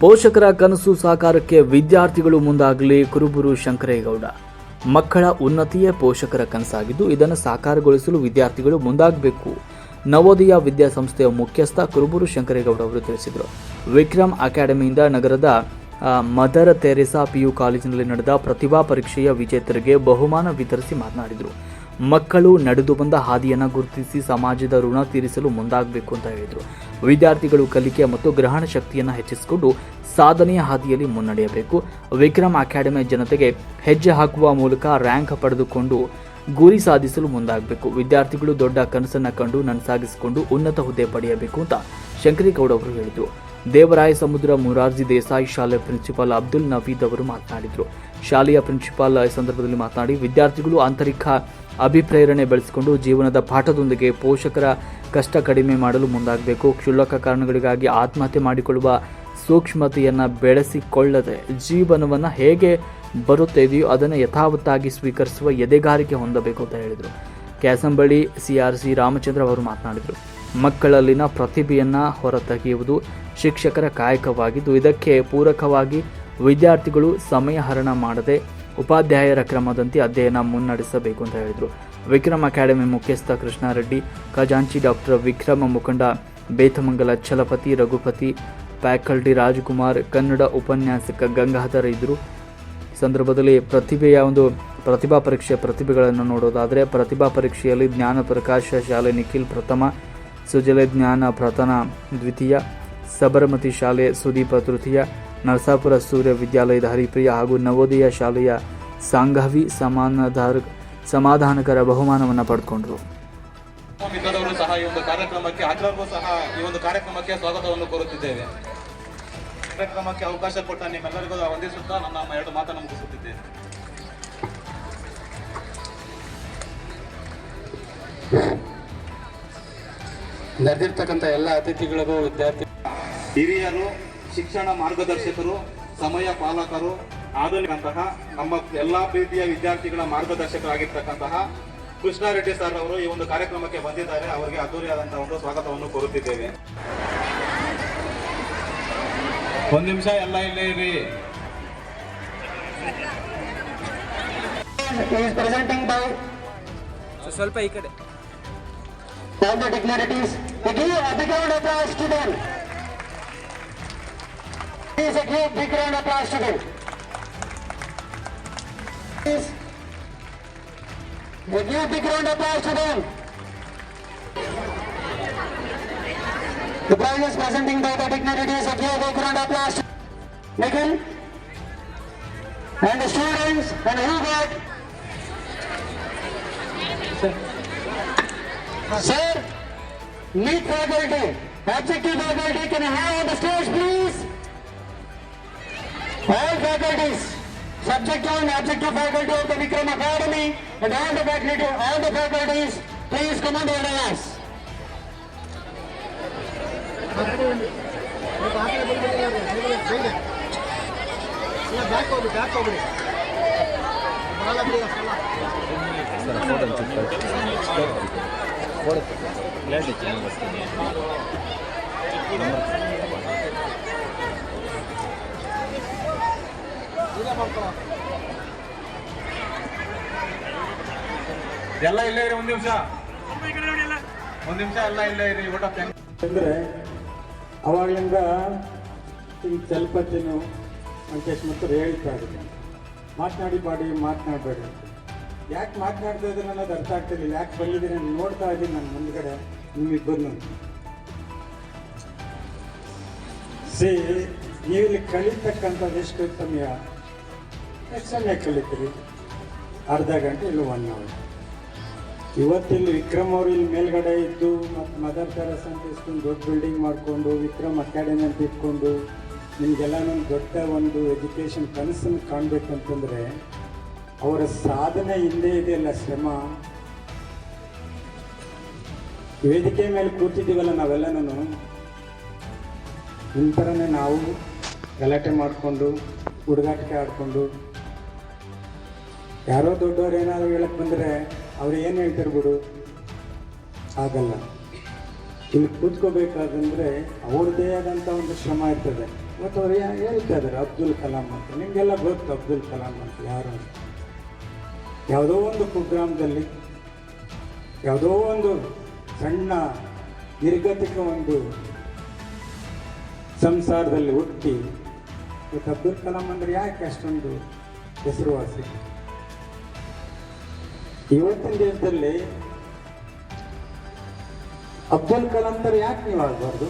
ಪೋಷಕರ ಕನಸು ಸಾಕಾರಕ್ಕೆ ವಿದ್ಯಾರ್ಥಿಗಳು ಮುಂದಾಗಲಿ, ಕುರುಬುರು ಶಂಕರೇಗೌಡ. ಮಕ್ಕಳ ಉನ್ನತಿಯೇ ಪೋಷಕರ ಕನಸಾಗಿದ್ದು, ಇದನ್ನು ಸಾಕಾರಗೊಳಿಸಲು ವಿದ್ಯಾರ್ಥಿಗಳು ಮುಂದಾಗಬೇಕು. ನವೋದಯ ವಿದ್ಯಾಸಂಸ್ಥೆಯ ಮುಖ್ಯಸ್ಥ ಕುರುಬುರು ಶಂಕರೇಗೌಡ ಅವರು ತಿಳಿಸಿದರು. ವಿಕ್ರಮ್ ಅಕಾಡೆಮಿಯಿಂದ ನಗರದ ಮದರ್ ತೆರೆಸಾ ಪಿಯು ಕಾಲೇಜಿನಲ್ಲಿ ನಡೆದ ಪ್ರತಿಭಾ ಪರೀಕ್ಷೆಯ ವಿಜೇತರಿಗೆ ಬಹುಮಾನ ವಿತರಿಸಿ ಮಾತನಾಡಿದರು. ಮಕ್ಕಳು ನಡೆದು ಬಂದ ಹಾದಿಯನ್ನು ಗುರುತಿಸಿ ಸಮಾಜದ ಋಣ ತೀರಿಸಲು ಮುಂದಾಗಬೇಕು ಅಂತ ಹೇಳಿದರು. ವಿದ್ಯಾರ್ಥಿಗಳು ಕಲಿಕೆ ಮತ್ತು ಗ್ರಹಣ ಶಕ್ತಿಯನ್ನು ಹೆಚ್ಚಿಸಿಕೊಂಡು ಸಾಧನೆಯ ಹಾದಿಯಲ್ಲಿ ಮುನ್ನಡೆಯಬೇಕು. ವಿಕ್ರಮ್ ಅಕಾಡೆಮಿ ಜನತೆಗೆ ಹೆಜ್ಜೆ ಹಾಕುವ ಮೂಲಕ ರ್ಯಾಂಕ್ ಪಡೆದುಕೊಂಡು ಗುರಿ ಸಾಧಿಸಲು ಮುಂದಾಗಬೇಕು. ವಿದ್ಯಾರ್ಥಿಗಳು ದೊಡ್ಡ ಕನಸನ್ನು ಕಂಡು ನನಸಾಗಿಸಿಕೊಂಡು ಉನ್ನತ ಹುದ್ದೆ ಪಡೆಯಬೇಕು ಅಂತ ಶಂಕರೇಗೌಡ ಅವರು ಹೇಳಿದರು. ದೇವರಾಯ ಸಮುದ್ರ ಮುರಾರ್ಜಿ ದೇಸಾಯಿ ಶಾಲೆ ಪ್ರಿನ್ಸಿಪಾಲ್ ಅಬ್ದುಲ್ ನವೀದ್ ಅವರು ಮಾತನಾಡಿದರು. ಶಾಲೆಯ ಪ್ರಿನ್ಸಿಪಾಲ್ ಸಂದರ್ಭದಲ್ಲಿ ಮಾತನಾಡಿ, ವಿದ್ಯಾರ್ಥಿಗಳು ಆಂತರಿಕ ಅಭಿಪ್ರೇರಣೆ ಬೆಳೆಸಿಕೊಂಡು ಜೀವನದ ಪಾಠದೊಂದಿಗೆ ಪೋಷಕರ ಕಷ್ಟ ಕಡಿಮೆ ಮಾಡಲು ಮುಂದಾಗಬೇಕು. ಕ್ಷುಲ್ಲಕ ಕಾರಣಗಳಿಗಾಗಿ ಆತ್ಮಹತ್ಯೆ ಮಾಡಿಕೊಳ್ಳುವ ಸೂಕ್ಷ್ಮತೆಯನ್ನು ಬೆಳೆಸಿಕೊಳ್ಳದೆ ಜೀವನವನ್ನು ಹೇಗೆ ಬರುತ್ತಿದೆಯೋ ಅದನ್ನು ಯಥಾವತ್ತಾಗಿ ಸ್ವೀಕರಿಸುವ ಎದೆಗಾರಿಕೆ ಹೊಂದಬೇಕು ಅಂತ ಹೇಳಿದರು. ಕ್ಯಾಸಂಬಳಿ ಸಿ ರಾಮಚಂದ್ರ ಅವರು ಮಾತನಾಡಿದರು. ಮಕ್ಕಳಲ್ಲಿನ ಪ್ರತಿಭೆಯನ್ನು ಹೊರತೆಗೆಯುವುದು ಶಿಕ್ಷಕರ ಕಾಯಕವಾಗಿದ್ದು, ಇದಕ್ಕೆ ಪೂರಕವಾಗಿ ವಿದ್ಯಾರ್ಥಿಗಳು ಸಮಯ ಹರಣ ಮಾಡದೆ ಉಪಾಧ್ಯಾಯರ ಕ್ರಮದಂತೆ ಅಧ್ಯಯನ ಮುನ್ನಡೆಸಬೇಕು ಅಂತ ಹೇಳಿದರು. ವಿಕ್ರಮ್ ಅಕಾಡೆಮಿ ಮುಖ್ಯಸ್ಥ ಕೃಷ್ಣಾರೆಡ್ಡಿ, ಖಜಾಂಚಿ ಡಾಕ್ಟರ್ ವಿಕ್ರಮ ಮುಖಂಡ, ಬೇತಮಂಗಲ ಛಲಪತಿ ರಘುಪತಿ, ಫ್ಯಾಕಲ್ಟಿ ರಾಜಕುಮಾರ್, ಕನ್ನಡ ಉಪನ್ಯಾಸಕ ಗಂಗಾಧರ ಇದ್ದರು ಸಂದರ್ಭದಲ್ಲಿ ಪ್ರತಿಭೆಯ ಒಂದು ಪ್ರತಿಭಾ ಪರೀಕ್ಷೆ ಪ್ರತಿಭೆಗಳನ್ನು ನೋಡೋದಾದರೆ ಪ್ರತಿಭಾ ಪರೀಕ್ಷೆಯಲ್ಲಿ ಜ್ಞಾನ ಪ್ರಕಾಶ ಶಾಲೆ ನಿಖಿಲ್ ಪ್ರಥಮ ಸುಜಲ ಜ್ಞಾನ ಪ್ರಥಮ ದ್ವಿತೀಯ, ಸಬರಮತಿ ಶಾಲೆ ಸುದೀಪ ತೃತೀಯ, ನರಸಾಪುರ ಸೂರ್ಯ ವಿದ್ಯಾಲಯದ ಹರಿಪ್ರಿಯ ಹಾಗೂ ನವೋದಯ ಶಾಲೆಯ ಸಾಂಘವಿ ಸಮಾನಧಾರ ಸಮಾಧಾನಕರ ಬಹುಮಾನವನ್ನು ಪಡೆದುಕೊಂಡರು ಸಹ ಈ ಒಂದು ಕಾರ್ಯಕ್ರಮಕ್ಕೆ ಹಾಜರರಿಗೂ ಸಹ ಈ ಒಂದು ಕಾರ್ಯಕ್ರಮಕ್ಕೆ ಸ್ವಾಗತವನ್ನು ಕೋರುತ್ತಿದ್ದೇವೆ. ಕಾರ್ಯಕ್ರಮಕ್ಕೆ ಅವಕಾಶ ಕೊಟ್ಟ ನಿಮ್ಮೆಲ್ಲರಿಗೂ ವಂದಿಸುತ್ತಾ ನನ್ನ ಎರಡು ಮಾತನ್ನು ಮುಗಿಸುತ್ತಿದ್ದೇನೆ. ನೆರೆದಿರ್ತಕ್ಕಂಥ ಎಲ್ಲ ಅತಿಥಿಗಳಿಗೂ ವಿದ್ಯಾರ್ಥಿ ಹಿರಿಯರು ಶಿಕ್ಷಣ ಮಾರ್ಗದರ್ಶಕರು ಸಮಯ ಪಾಲಕರು ಆಧುನಿಕಂತಹ ನಮ್ಮ ಎಲ್ಲಾ ಪ್ರೀತಿಯ ವಿದ್ಯಾರ್ಥಿಗಳ ಮಾರ್ಗದರ್ಶಕರಾಗಿರ್ತಕ್ಕಂತಹ ಕೃಷ್ಣಾರೆಡ್ಡಿ ಸರ್ ಅವರು ಈ ಒಂದು ಕಾರ್ಯಕ್ರಮಕ್ಕೆ ಬಂದಿದ್ದಾರೆ. ಅವರಿಗೆ ಅದ್ದೂರಿಯಾದಂತಹ ಒಂದು ಸ್ವಾಗತವನ್ನು ಕೋರುತ್ತಿದ್ದೇವೆ. ಒಂದ್ ನಿಮಿಷ ಎಲ್ಲ ಇಲ್ಲೇ ಇರಿ. ಸ್ವಲ್ಪ ಈ ಕಡೆ. All the dignitaries. We give a big round of applause to them. Please a big round of applause to them. Please. We give big round of applause to them. The prize is presenting by the dignitaries. A give big round of applause to Nikhil and the students and who Sir, meet faculty, objective faculty, can I have on the stage please? All faculties, subject one, objective faculty of the Vikram Academy and all the faculty, all the faculties, please come on the dais. ಎಲ್ಲ ಇಲ್ಲೇ ಇರಿ, ಒಂದ್ ನಿಮಿಷ. ಒಂದ್ ನಿಮಿಷ ಎಲ್ಲ ಇಲ್ಲ ಇರಿ, ಊಟ ಅಂದ್ರೆ ಅವಾಗಲಿಂದ ಈ ಚಲಪತಿನು ಮಂಕೇಶ್ ಮತ್ತು ಹೇಳ್ತಾ ಇದ್ದೀನಿ ಮಾತನಾಡಿ ಬಾಡಿ ಮಾತನಾಡಬೇಡಿ ಯಾಕೆ ಮಾತನಾಡ್ತಾ ಇದ್ದೀನಿ ಅನ್ನೋದು ಅರ್ಥ ಆಗ್ತಿರ್ಲಿಲ್ಲ ಯಾಕೆ ಬಂದಿದ್ದೀನಿ ನೋಡ್ತಾ ಇದ್ದೀನಿ ನನ್ನ ಮುಂದ್ಗಡೆ. ನಿಮ್ಮಿಬ್ಬರನ್ನು ಸಿ ಇಲ್ಲಿ ಕಳೀತಕ್ಕಂಥದ್ದು ಎಷ್ಟು ಸಮಯ ಎಷ್ಟು ಸಮಯ ಕಲಿತೀರಿ ಅರ್ಧ ಗಂಟೆ ಇಲ್ಲ ಒನ್ ಅವರ್ ಇವತ್ತಿಲ್ಲಿ ವಿಕ್ರಮ್ ಅವರು ಇಲ್ಲಿ ಮೇಲ್ಗಡೆ ಇದ್ದು ಮತ್ತು ಮದರ್ ಟೆರಸ್ ಅಂತ ಇಷ್ಟೊಂದು ದೊಡ್ಡ ಬಿಲ್ಡಿಂಗ್ ಮಾಡಿಕೊಂಡು, ವಿಕ್ರಮ್ ಅಕಾಡೆಮಿ ಅಂತ ಇಟ್ಕೊಂಡು, ನಿಮಗೆಲ್ಲ ದೊಡ್ಡ ಒಂದು ಎಜುಕೇಷನ್ ಕನಸನ್ನು ಕಾಣಬೇಕು ಅಂತಂದರೆ ಅವರ ಸಾಧನೆ ಹಿಂದೆ ಇದೆಯಲ್ಲ ಶ್ರಮ? ವೇದಿಕೆ ಮೇಲೆ ಕೂತಿದ್ದೀವಲ್ಲ ನಾವೆಲ್ಲನೂ ನಿಮ್ಮ ಥರನೇ ನಾವು ಗಲಾಟೆ ಮಾಡಿಕೊಂಡು ಹುಡುಗಾಟಿಕೆ ಆಡಿಕೊಂಡು. ಯಾರೋ ದೊಡ್ಡವ್ರು ಏನಾದರೂ ಹೇಳಕ್ಕೆ ಬಂದರೆ ಅವ್ರು ಏನು ಹೇಳ್ತಾರೆ ಬಿಡು? ಆಗಲ್ಲ ಇಲ್ಲಿ ಕೂತ್ಕೋಬೇಕಾದಂದ್ರೆ ಅವ್ರದ್ದೇ ಆದಂಥ ಒಂದು ಶ್ರಮ ಇರ್ತದೆ. ಮತ್ತು ಅವ್ರು ಹೇಳ್ತಾ ಇದ್ದಾರೆ, ಅಬ್ದುಲ್ ಕಲಾಂ ಅಂತ. ನಿಮಗೆಲ್ಲ ಗೊತ್ತು ಅಬ್ದುಲ್ ಕಲಾಂ ಅಂತ ಯಾರು ಅಂತ. ಯಾವುದೋ ಒಂದು ಕುಗ್ರಾಮದಲ್ಲಿ ಯಾವುದೋ ಒಂದು ಸಣ್ಣ ನಿರ್ಗತಿಕ ಒಂದು ಸಂಸಾರದಲ್ಲಿ ಹುಟ್ಟಿ ಇವತ್ತು ಅಬ್ದುಲ್ ಕಲಾಂ ಅಂದರೆ ಯಾಕೆ ಅಷ್ಟೊಂದು ಹೆಸರುವಾಸಿ? ಇವತ್ತಿನ ದೇಶದಲ್ಲಿ ಅಬ್ದುಲ್ ಕಲಾಂ ಥರ ಯಾಕೆ ನೀವು ಆಗಬಾರ್ದು?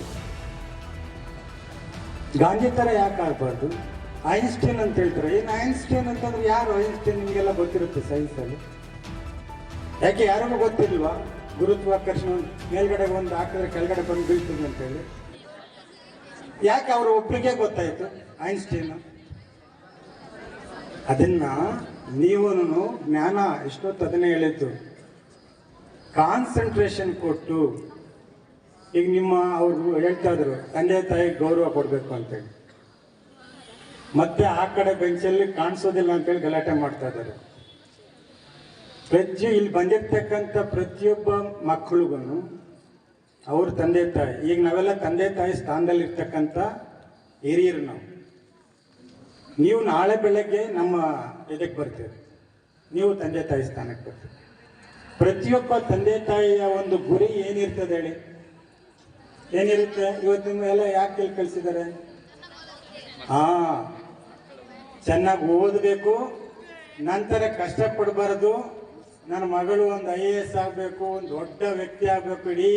ಗಾಂಧಿ ಥರ ಯಾಕೆ ಆಗಬಾರ್ದು? ಐನ್ಸ್ಟೈನ್ ಅಂತ ಹೇಳ್ತಾರೆ. ಏನು ಐನ್ಸ್ಟೈನ್ ಅಂತಂದ್ರೆ ಯಾರು? ಐನ್ಸ್ಟೈನ್ ನಿಮಗೆಲ್ಲ ಗೊತ್ತಿರುತ್ತೆ ಸೈನ್ಸಲ್ಲಿ ಯಾಕೆ ಯಾರಿಗೂ ಗೊತ್ತಿಲ್ವಾ? ಗುರುತ್ವಾಕರ್ಷಣ ಮೇಲ್ಗಡೆ ಒಂದು ಹಾಕಿದ್ರೆ ಕೆಳಗಡೆ ಬಂದು ಬೀಳ್ತದೆ ಅಂತೇಳಿ ಯಾಕೆ ಅವರು ಒಬ್ಬರಿಗೆ ಗೊತ್ತಾಯಿತು? ಐನ್ಸ್ಟೈನ್ ಅದನ್ನ ನೀವು ಜ್ಞಾನ ಎಷ್ಟೊತ್ತು ಅದನ್ನೇ ಹೇಳಿದ್ದು? ಕಾನ್ಸಂಟ್ರೇಷನ್ ಕೊಟ್ಟು. ಈಗ ನಿಮ್ಮ ಅವರು ಹೇಳ್ತಾ ಇದ್ರು, ತಂದೆ ತಾಯಿಗೆ ಗೌರವ ಕೊಡಬೇಕು ಅಂತೇಳಿ ಮತ್ತೆ ಆ ಕಡೆ ಬೆಂಚಲ್ಲಿ ಕಾಣಿಸೋದಿಲ್ಲ ಅಂತೇಳಿ ಗಲಾಟೆ ಮಾಡ್ತಾ ಇದ್ದಾರೆ. ಪ್ರತಿ ಇಲ್ಲಿ ಬಂದಿರ್ತಕ್ಕಂಥ ಪ್ರತಿಯೊಬ್ಬ ಮಕ್ಕಳಿಗೂ ಅವ್ರ ತಂದೆ ತಾಯಿ, ಈಗ ನಾವೆಲ್ಲ ತಂದೆ ತಾಯಿ ಸ್ಥಾನದಲ್ಲಿ ಇರ್ತಕ್ಕಂಥ ಹಿರಿಯರು ನಾವು. ನೀವು ನಾಳೆ ಬೆಳಗ್ಗೆ ನಮ್ಮ ಇದಕ್ಕೆ ಬರ್ತೀರಿ. ನೀವು ತಂದೆ ತಾಯಿ ಸ್ಥಾನಕ್ಕೆ ಬರ್ತೀರಿ. ಪ್ರತಿಯೊಬ್ಬ ತಂದೆ ತಾಯಿಯ ಒಂದು ಗುರಿ ಏನಿರ್ತದೆ ಹೇಳಿ? ಏನಿರುತ್ತೆ? ಇವತ್ತಿನ ಎಲ್ಲ ಯಾಕೆ ಇಲ್ಲಿ ಕಳಿಸಿದ್ದಾರೆ? ಹಾ. ಚೆನ್ನಾಗಿ ಓದಬೇಕು, ನಂತರ ಕಷ್ಟಪಡಬಾರದು. ನನ್ನ ಮಗಳು ಒಂದು ಐ ಎ ಎಸ್ ಆಗಬೇಕು, ಒಂದು ದೊಡ್ಡ ವ್ಯಕ್ತಿ ಆಗಬೇಕು, ಇಡೀ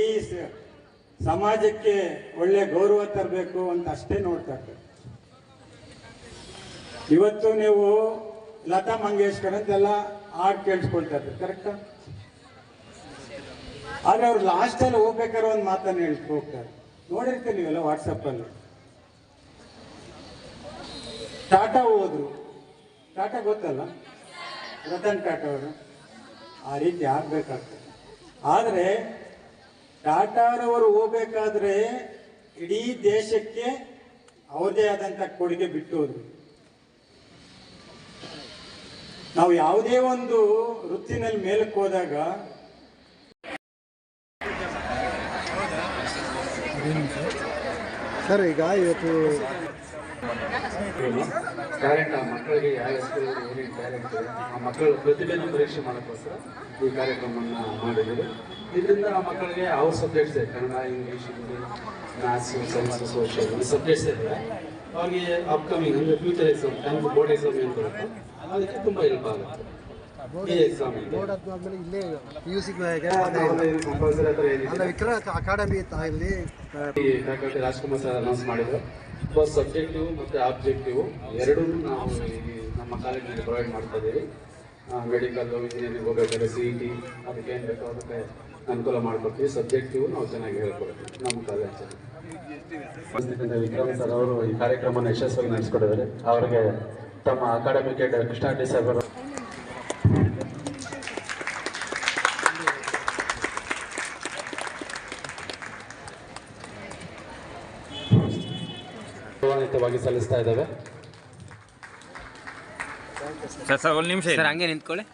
ಸಮಾಜಕ್ಕೆ ಒಳ್ಳೆ ಗೌರವ ತರಬೇಕು ಅಂತ ಅಷ್ಟೇ ನೋಡ್ತಾ ಇವತ್ತು ನೀವು ಲತಾ ಮಂಗೇಶ್ಕರ್ ಅಂತೆಲ್ಲ ಹಾಡು ಕೇಳಿಸ್ಕೊಳ್ತಾ ಇರ್ತಾರೆ ಕರೆಕ್ಟಾ ಆದರೆ ಅವ್ರು ಲಾಸ್ಟಲ್ಲಿ ಹೋಗ್ಬೇಕಾದ್ರೆ ಒಂದು ಮಾತನ್ನು ಹೇಳ್ತಾ ಹೋಗ್ತಾರೆ ನೋಡಿರ್ತೀನಿ ನೀವೆಲ್ಲ ವಾಟ್ಸಪ್ ಅಲ್ಲಿ. ಟಾಟಾ ಹೋದ್ರು. ಟಾಟಾ ಗೊತ್ತಲ್ಲ? ರತನ್ ಟಾಟಾ ಅವರು. ಆ ರೀತಿ ಆಗ್ಬೇಕಾಗ್ತದೆ. ಆದರೆ, ಟಾಟಾರವರು ಹೋಗ್ಬೇಕಾದ್ರೆ ಇಡೀ ದೇಶಕ್ಕೆ ಅವರದೇ ಆದಂತ ಕೊಡುಗೆ ಬಿಟ್ಟು ಹೋದ್ರು. ನಾವು ಯಾವುದೇ ಒಂದು ವೃತ್ತಿನಲ್ಲಿ ಮೇಲಕ್ಕೆ ಹೋದಾಗ ಸರ್, ಈಗ ಇವತ್ತು ಟ್ಯಾಲೆಂಟ್ ಆ ಮಕ್ಕಳಿಗೆ ಯಾವ ಸ್ಕೂಲಲ್ಲಿ ಏನೇನು ಟ್ಯಾಲೆಂಟ್ ಆ ಮಕ್ಕಳ ಪ್ರತಿಭೆಯನ್ನು ಪರೀಕ್ಷೆ ಮಾಡೋಕ್ಕೋಸ್ಕರ ಈ ಕಾರ್ಯಕ್ರಮವನ್ನು ಮಾಡಿದ್ದೀವಿ ಇದರಿಂದ ಆ ಮಕ್ಕಳಿಗೆ ಅವ್ರ ಸಬ್ಜೆಕ್ಟ್ಸ್ ಇದೆ Kannada English Hindi maths science social ಈ ಸಬ್ಜೆಕ್ಟ್ಸ್ ಇದೆ. ಅವ್ರಿಗೆ ಅಪ್ಕಮಿಂಗ್ ಅಂದರೆ future exam tenth board exam ಏನು ಬರುತ್ತೆ ಅದಕ್ಕೆ ತುಂಬ ಹೆಲ್ಪ್ ಆಗುತ್ತೆ. ಈ ಎಕ್ಸಾಮ್ ಇಲ್ಲೇ ಪಿ ಯು ಸಿ ಕಂಪಲ್ಸರಿ ಹತ್ರ ಅಲ್ಲ ಏನಿದೆ ವಿಕ್ರ ಅಕಾಡೆಮಿ ಇಲ್ಲಿ ಫ್ಯಾಕಲ್ಟಿ ರಾಜ್ಕುಮಾರ್ ಸರ್ ಅನೌನ್ಸ್ ಮಾಡಿದ್ರು. ಫಸ್ಟ್ ಸಬ್ಜೆಕ್ಟಿವ್ ಮತ್ತು ಆಬ್ಜೆಕ್ಟಿವ್ ಎರಡೂ ನಾವು ನಮ್ಮ ಕಾಲೇಜಿನಲ್ಲಿ ಪ್ರೊವೈಡ್ ಮಾಡ್ತಾ ಇದ್ದೀವಿ. ಮೆಡಿಕಲ್ ಇಂಜಿನಿಯರಿಂಗ್ ಹೋಗಬೇಕಾದ್ರೆ ಸಿ ಇ ಟಿ ಅದಕ್ಕೆ ಏನು ಬೇಕೋ ಅದಕ್ಕೆ ಅನುಕೂಲ ಮಾಡಿಕೊಡ್ತೀವಿ. ಸಬ್ಜೆಕ್ಟಿವ್ ನಾವು ಚೆನ್ನಾಗಿ ಹೇಳ್ಕೊಡ್ತೀವಿ ನಮ್ಮ ಕಾಲೇಜಲ್ಲಿ. ವಿಕ್ರಮ್ ಸರ್ ಅವರು ಈ ಕಾರ್ಯಕ್ರಮವನ್ನು ಯಶಸ್ವಿಯಾಗಿ ನಡೆಸ್ಕೊಟ್ಟಿದ್ದಾರೆ. ಅವರಿಗೆ ತಮ್ಮ academic head Krishna Reddy sir ಅವರು ಗೌರವಾನ್ವಿತವಾಗಿ ಸಲ್ಲಿಸ್ತಾ ಇದ್ದೇವೆ. ಸರ್ ಸರ್ ಒಂದು ನಿಮಿಷ ಸರ್ ಹಂಗೆ ನಿಂತ್ಕೊಳ್ಳಿ.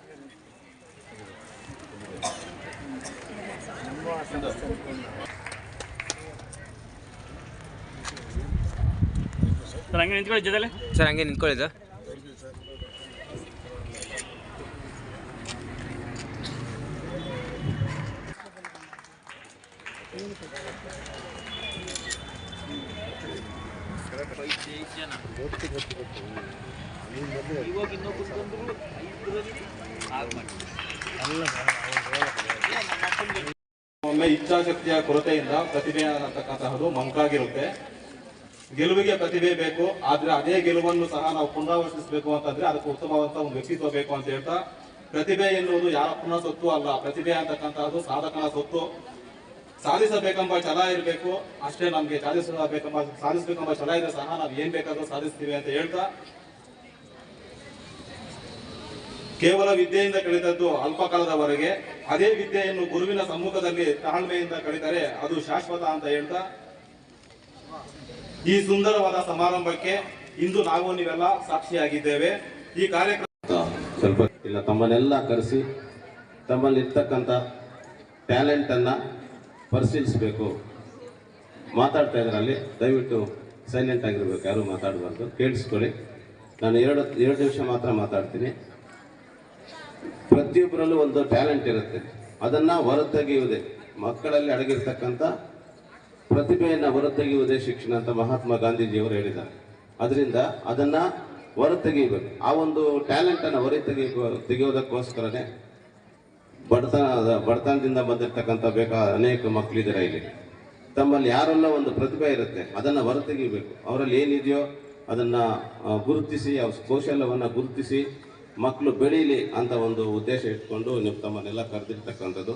ಸರ್ ಹಂಗೆ ನಿಂತ್ಕೊಳ್ಳಿ ಜೊತೆಲೆ. ಸರ್ ಹಂಗೆ ನಿಂತ್ಕೊಳ್ಳಿ ಸರ್. ಒಮ್ಮೆ ಇಚ್ಛಾಶಕ್ತಿಯ ಕೊರತೆಯಿಂದ ಪ್ರತಿಭೆ ಅನ್ನತಕ್ಕಂತಹದ್ದು ಮಂಕಾಗಿರುತ್ತೆ. ಗೆಲುವಿಗೆ ಪ್ರತಿಭೆ ಬೇಕು, ಆದ್ರೆ ಅದೇ ಗೆಲುವನ್ನು ಸಹ ನಾವು ಪುನರಾವರ್ತಿಸಬೇಕು ಅಂತಂದ್ರೆ ಅದಕ್ಕೆ ಉತ್ತಮವಾದಂತಹ ಒಂದು ವ್ಯಕ್ತಿತ್ವ ಬೇಕು ಅಂತ ಹೇಳ್ತಾ, ಪ್ರತಿಭೆ ಎನ್ನುವುದು ಪುನಃ ಸೊತ್ತು ಅಲ್ಲ, ಪ್ರತಿಭೆ ಅಂತಕ್ಕಂತಹದ್ದು ಸಾಧಕನ ಸೊತ್ತು. ಸಾಧಿಸಬೇಕೆಂಬ ಛಲ ಇರಬೇಕು, ಅಷ್ಟೇ ನಮ್ಗೆ ಸಾಧಿಸಬೇಕೆಂಬ ಸಾಧಿಸಬೇಕೆಂಬ ಛಲ ಇದೆ ಸಹ ನಾವು ಏನ್ ಬೇಕಾದ್ರೂ ಸಾಧಿಸ್ತೀವಿ ಅಂತ ಹೇಳ್ತಾ, ಕೇವಲ ವಿದ್ಯೆಯಿಂದ ಕಳೆದದ್ದು ಅಲ್ಪ ಕಾಲದವರೆಗೆ ಅದೇ ವಿದ್ಯೆಯನ್ನು ಗುರುವಿನ ಸಮ್ಮುಖದಲ್ಲಿ ತಾಳ್ಮೆಯಿಂದ ಕಲಿತರೆ ಅದು ಶಾಶ್ವತ ಅಂತ ಹೇಳ್ತಾ, ಈ ಸುಂದರವಾದ ಸಮಾರಂಭಕ್ಕೆ ಇಂದು ನಾವು ನೀವೆಲ್ಲ ಸಾಕ್ಷಿಯಾಗಿದ್ದೇವೆ. ಈ ಕಾರ್ಯಕ್ರಮ ಸ್ವಲ್ಪ ಇಲ್ಲ, ತಮ್ಮನ್ನೆಲ್ಲ ಕರೆಸಿ ತಮ್ಮಲ್ಲಿ ಇರ್ತಕ್ಕಂಥ ಟ್ಯಾಲೆಂಟನ್ನು ಪರಿಶೀಲಿಸಬೇಕು. ಮಾತಾಡ್ತಾ ಇದ್ದಾರೆ ಅಲ್ಲಿ. ದಯವಿಟ್ಟು ಸೈಲೆಂಟ್ ಆಗಿರ್ಬೇಕು. ಯಾರು ಮಾತಾಡಬಾರ್ದು. ಕೇಳಿಸ್ಕೊಳ್ಳಿ. ನಾನು ಎರಡು ಎರಡು ನಿಮಿಷ ಮಾತ್ರ ಮಾತಾಡ್ತೀನಿ. ಪ್ರತಿಯೊಬ್ಬರಲ್ಲೂ ಒಂದು ಟ್ಯಾಲೆಂಟ್ ಇರುತ್ತೆ. ಅದನ್ನು ಹೊರತೆಗೆಯುವುದೇ. ಮಕ್ಕಳಲ್ಲಿ ಅಡಗಿರ್ತಕ್ಕಂಥ ಪ್ರತಿಭೆಯನ್ನು ಹೊರತೆಗೆಯುವುದೇ ಶಿಕ್ಷಣ ಅಂತ ಮಹಾತ್ಮ ಗಾಂಧೀಜಿಯವರು ಹೇಳಿದ್ದಾರೆ. ಅದರಿಂದ ಅದನ್ನು ಹೊರತೆಗೆಯಬೇಕು. ಆ ಒಂದು ಟ್ಯಾಲೆಂಟನ್ನು ಹೊರತೆಗೆ ತೆಗೆಯೋದಕ್ಕೋಸ್ಕರನೇ ಬಡತನ ಬಡತನದಿಂದ ಬಂದಿರತಕ್ಕಂಥ ಬೇಕಾದ ಅನೇಕ ಮಕ್ಕಳಿದ್ದಾರೆ ಇಲ್ಲಿ ತಮ್ಮಲ್ಲಿ ಯಾರೆಲ್ಲ ಒಂದು ಪ್ರತಿಭೆ ಇರುತ್ತೆ, ಅದನ್ನು ಹೊರತೆಗಿಬೇಕು ಅವರಲ್ಲಿ ಏನಿದೆಯೋ ಅದನ್ನು ಗುರುತಿಸಿ, ಅವ್ರ ಕೌಶಲ್ಯವನ್ನು ಗುರುತಿಸಿ ಮಕ್ಕಳು ಬೆಳೀಲಿ ಅಂತ ಒಂದು ಉದ್ದೇಶ ಇಟ್ಕೊಂಡು ನೀವು ತಮ್ಮನ್ನೆಲ್ಲ ಕರೆದಿರ್ತಕ್ಕಂಥದ್ದು.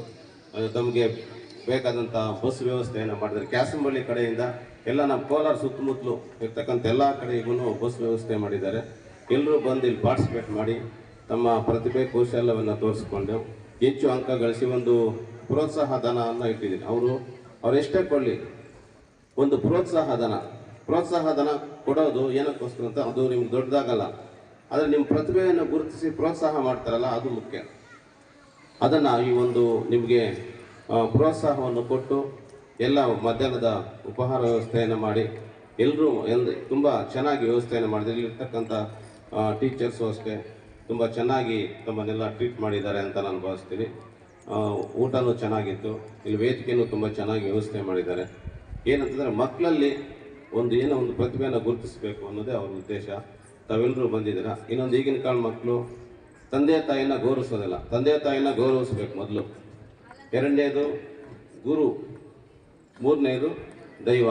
ತಮಗೆ ಬೇಕಾದಂಥ ಬಸ್ ವ್ಯವಸ್ಥೆಯನ್ನು ಮಾಡಿದರೆ, ಕ್ಯಾಸಂಬಳ್ಳಿ ಕಡೆಯಿಂದ ಎಲ್ಲ ನಮ್ಮ ಕೋಲಾರ ಸುತ್ತಮುತ್ತಲು ಇರ್ತಕ್ಕಂಥ ಎಲ್ಲ ಕಡೆಗೂ ಬಸ್ ವ್ಯವಸ್ಥೆ ಮಾಡಿದ್ದಾರೆ. ಎಲ್ಲರೂ ಬಂದು ಇಲ್ಲಿ ಪಾರ್ಟಿಸಿಪೇಟ್ ಮಾಡಿ ತಮ್ಮ ಪ್ರತಿಭೆ, ಕೌಶಲ್ಯವನ್ನು ತೋರಿಸ್ಕೊಂಡು ಹೆಚ್ಚು ಅಂಕ ಗಳಿಸಿ ಒಂದು ಪ್ರೋತ್ಸಾಹ ಧನವನ್ನು ಇಟ್ಟಿದ್ದೀನಿ. ಅವರು, ಅವ್ರು ಕೊಡಲಿ, ಒಂದು ಪ್ರೋತ್ಸಾಹ ಧನ. ಪ್ರೋತ್ಸಾಹ ಧನ ಕೊಡೋದು ಏನಕ್ಕೋಸ್ಕರ ಅಂತ ಅದು ನಿಮ್ಗೆ ದೊಡ್ಡದಾಗಲ್ಲ. ಆದರೆ ನಿಮ್ಮ ಪ್ರತಿಭೆಯನ್ನು ಗುರುತಿಸಿ ಪ್ರೋತ್ಸಾಹ ಮಾಡ್ತಾರಲ್ಲ, ಅದು ಮುಖ್ಯ. ಅದನ್ನು ಈ ಒಂದು ನಿಮಗೆ ಪ್ರೋತ್ಸಾಹವನ್ನು ಕೊಟ್ಟು ಎಲ್ಲ ಮಧ್ಯಾಹ್ನದ ಉಪಹಾರ ವ್ಯವಸ್ಥೆಯನ್ನು ಮಾಡಿ ಎಲ್ಲರೂ ಎಲ್ಲ ತುಂಬ ಚೆನ್ನಾಗಿ ವ್ಯವಸ್ಥೆಯನ್ನು ಮಾಡಿದೆ ಇಲ್ಲಿರ್ತಕ್ಕಂಥ ಟೀಚರ್ಸು ಅಷ್ಟೇ ತುಂಬ ಚೆನ್ನಾಗಿ ತಮ್ಮನ್ನೆಲ್ಲ ಟ್ರೀಟ್ ಮಾಡಿದ್ದಾರೆ ಅಂತ ನಾನು ಭಾವಿಸ್ತೀನಿ. ಊಟನೂ ಚೆನ್ನಾಗಿತ್ತು. ಇಲ್ಲಿ ವೇದಿಕೆಯೂ ತುಂಬ ಚೆನ್ನಾಗಿ ವ್ಯವಸ್ಥೆ ಮಾಡಿದ್ದಾರೆ. ಏನಂತಂದರೆ ಮಕ್ಕಳಲ್ಲಿ ಒಂದು ಏನೋ ಒಂದು ಪ್ರತಿಭೆಯನ್ನು ಗುರುತಿಸಬೇಕು ಅನ್ನೋದೇ ಅವ್ರ ಉದ್ದೇಶ. ತಾವೆಲ್ಲರೂ ಬಂದಿದ್ದೀರಾ? ಇನ್ನೊಂದು ಈಗಿನ ಕಾಲ ಮಕ್ಕಳು ತಂದೆ ತಾಯಿನ ಗೌರವಿಸೋದಿಲ್ಲ. ತಂದೆ ತಾಯಿನ ಗೌರವಿಸ್ಬೇಕು ಮೊದಲು. ಎರಡನೇದು ಗುರು, ಮೂರನೇದು ದೈವ